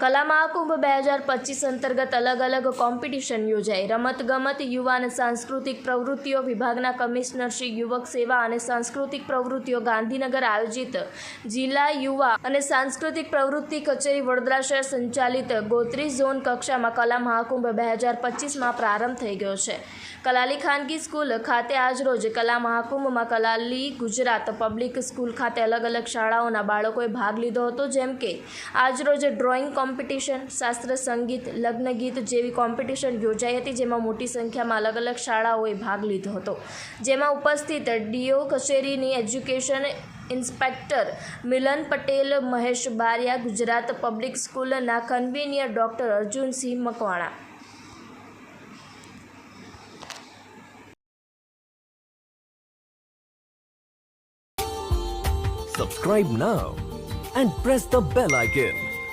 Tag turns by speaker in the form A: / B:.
A: કલા મહાકુંભ બે હજાર પચીસ અંતર્ગત અલગ અલગ કોમ્પિટિશન યોજાઈ. રમતગમત, યુવા અને સાંસ્કૃતિક પ્રવૃત્તિઓ વિભાગના કમિશનર શ્રી યુવક સેવા અને સાંસ્કૃતિક પ્રવૃત્તિઓ ગાંધીનગર આયોજિત જિલ્લા યુવા અને સાંસ્કૃતિક પ્રવૃત્તિ કચેરી વડોદરા શહેર સંચાલિત ગોત્રી ઝોન કક્ષામાં કલા મહાકુંભ બે હજાર પચીસમાં પ્રારંભ થઈ ગયો છે. કલાલી ખાનગી સ્કૂલ ખાતે આજરોજ કલા મહાકુંભમાં કલાલી ગુજરાત પબ્લિક સ્કૂલ ખાતે અલગ અલગ શાળાઓના બાળકોએ ભાગ લીધો હતો. જેમ કે આજરોજ ડ્રોઈંગ કોમ્પિટિશન, શાસ્ત્ર, સંગીત, લગ્ન જેવી કોમ્પિટિશન યોજાઈ હતી, જેમાં મોટી સંખ્યામાં અલગ અલગ શાળાઓએ ભાગ લીધો હતો જેમાં ઉપસ્થિત ડીઓ કચેરીની education inspector Milan Patel, Mahesh Bariya, Gujarat public સ્કૂલના convener doctor Arjunsinh Makwana
B: Subscribe now and press the bell icon.